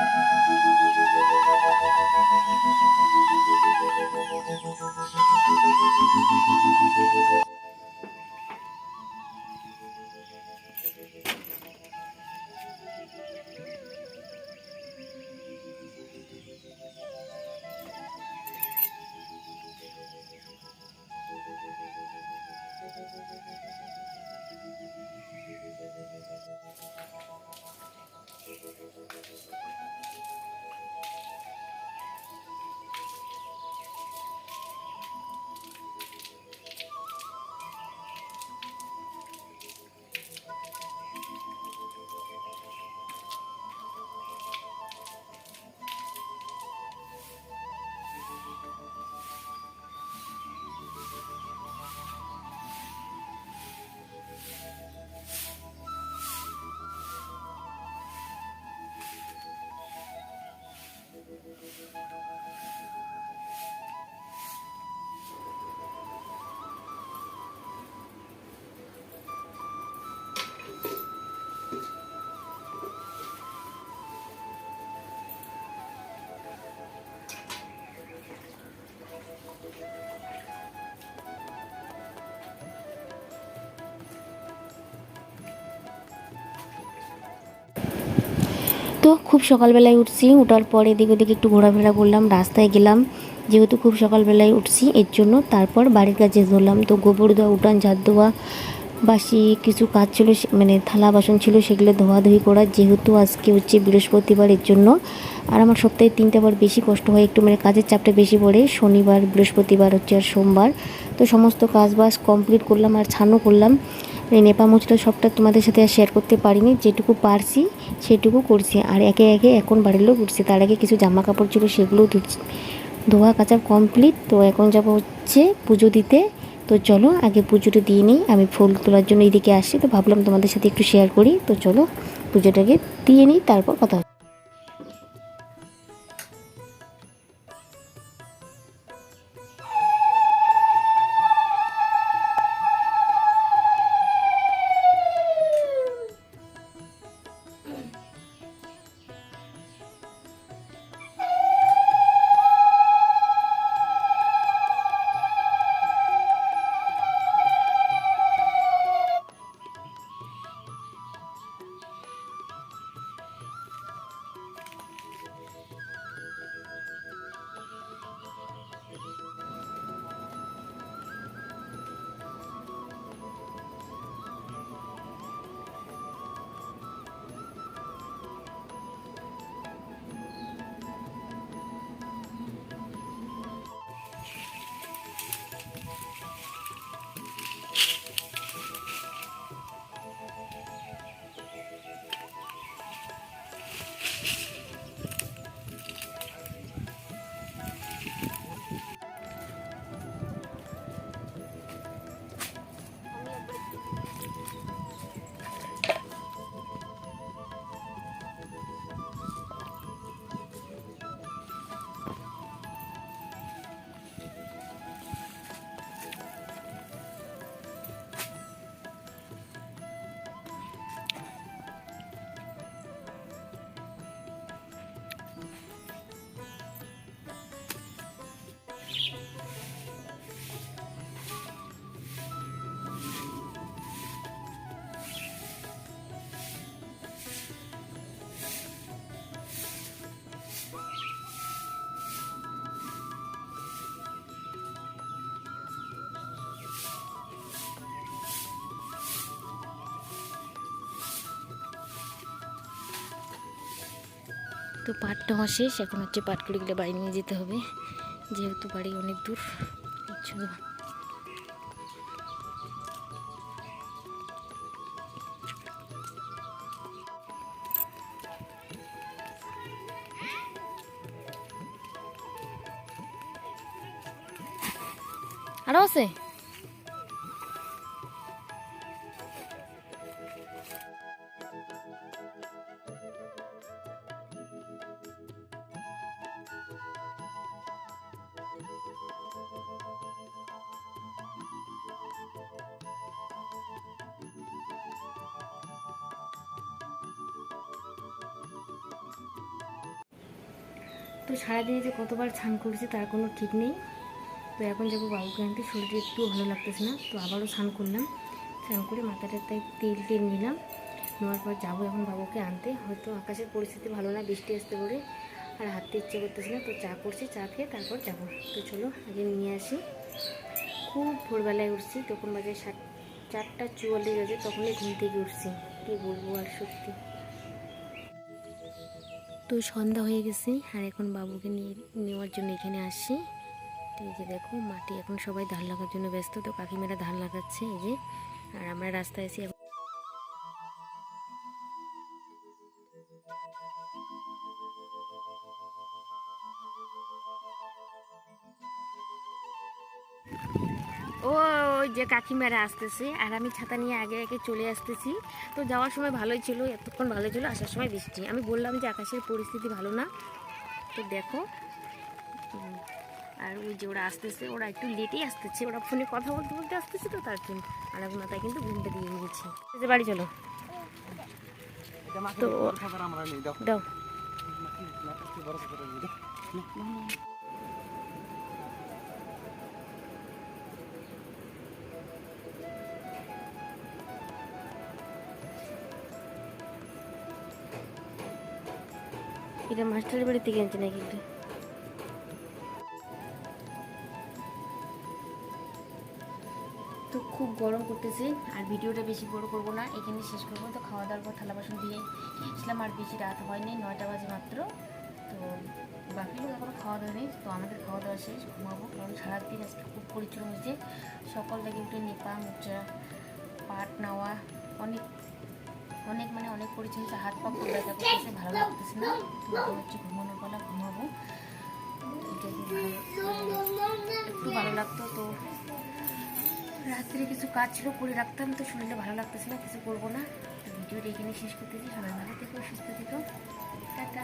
Thank you. তো খুব সকালবেলায় উঠছি, উঠার পর এদিক ওদিকে একটু ঘোরাফেরা করলাম, রাস্তায় গেলাম। যেহেতু খুব সকালবেলায় উঠছি, এর জন্য তারপর বাড়ির কাছে ধরলাম। তো গোবর দেওয়া, উঠান ঝাড় দেওয়া, বাসি কিছু কাজ ছিল মানে থালা, বাসন ছিল, সেগুলো ধোয়াধুয়ি করা। যেহেতু আজকে হচ্ছে বৃহস্পতিবার, এর জন্য। আর আমার সপ্তাহে তিনটে বার বেশি কষ্ট হয়, একটু মানে কাজের চাপটা বেশি পড়ে। শনিবার, বৃহস্পতিবার হচ্ছে আর সোমবার। তো সমস্ত কাজ বাজ কমপ্লিট করলাম আর ছানও করলাম। নেপা মুচড়া সবটা তোমাদের সাথে আর শেয়ার করতে পারিনি, যেটুকু পারছি সেটুকু করছি। আর একে একে এখন বাড়ির লোক উঠছে। তার আগে কিছু জামা কাপড় ছিল সেগুলোও ধুচ্ছি ধোয়া কাচা কমপ্লিট তো এখন যাব হচ্ছে পুজো দিতে। তো চলো, আগে পুজোটা দিয়ে নিই। আমি ফুল তোলার জন্য এইদিকে আসি। তো ভাবলাম তোমাদের সাথে একটু শেয়ার করি। তো চলো, পুজোটাকে দিয়ে নিই, তারপর কথা তো পাটটা আমার শেষ, এখন হচ্ছে পাটকুড়িগুলো বাড়ি নিয়ে যেতে হবে যেহেতু বাড়ি অনেক দূর। আরও আছে তো সারাদিনে যে কতবার স্নান করেছি তার কোনো ঠিক নেই। তো এখন যাব বাবুকে আনতে, শরীরটা একটু ভালো লাগতেছে না, তো আবারও স্নান করলাম। স্নান করে মাথাটা তাই তেল টেল নিলাম। নেওয়ার পর যাব এখন বাবুকে আনতে। হয়তো আকাশের পরিস্থিতি ভালো না, বৃষ্টি আসতে পারে আর হাঁটতে ইচ্ছে করতেছে না, তো চা করছি, চা খেয়ে তারপর যাব। তো চলো আগে নিয়ে আসি। খুব ভোরবেলায় উঠছি, তখন বাজে সাত, চারটা চুয়াল্লিশ বাজে, তখনই ঘুম থেকে উঠছি। কী বলব আর সত্যি। তো সন্ধ্যা হয়ে গেছে, আর এখন বাবুকে নিয়ে, নেওয়ার জন্য এখানে আসি এই যে দেখো, মাটি এখন সবাই ধান লাগার জন্য ব্যস্ত, তো কাকিমারা ধান লাগাচ্ছে, এই যে। আর আমরা রাস্তায় এসে ও ওই যে কাকিমারা আসতেছে আর আমি ছাতা নিয়ে আগে আগে চলে আসতেছি। তো যাওয়ার সময় ভালোই ছিল এতক্ষণ ভালো ছিল আসার সময় বৃষ্টি। আমি বললাম যে আকাশের পরিস্থিতি ভালো না। তো দেখো আর ওই যে ওরা আসতেছে ওরা একটু লেটেই আসতেছে। ওরা ফোনে কথা বলতে বলতে আসতেছে তো তার জন্য আর এখন মাথায় কিন্তু ঘুমটা দিয়ে নিয়েছি যে বাড়ি চলো। তো দাও। এটা মাস্টারের বাড়ি থেকে আনছে নাকি এটা তো খুব গরম করতেছে আর ভিডিওটা বেশি বড় করব না এখানে শেষ করব। তো খাওয়া দাওয়ার পর থালা বাসন দিয়ে এসলাম আর বেশি রাত হয়নি, নয়টা বাজে মাত্র। তো বাকিগুলো এখনও খাওয়া দাওয়া নেই, তো আমাদের খাওয়া দাওয়া শেষ, ঘুমাবো, কারণ সারাদিন আজকে খুব পরিশ্রম হয়েছে। সকাল থেকে উঠে নেপা মোচা পাট, নেওয়া, অনেক অনেক মানে অনেক হয়েছে হাত পা খুব ব্যথা করতেছে ভালো লাগতেছে না। তো এখন হচ্ছে ঘুমানোর বেলা ঘুমাবো। একটু ভালো লাগতো, তো রাত্রে কিছু কাজ ছিল, করে রাখতাম, তো শরীরে ভালো লাগতেছে না, কিছু করব না। তো ভিডিওটা এখানে শেষ করতেছি সবাই ভালো থেকো, সুস্থ থেকো। টাটা।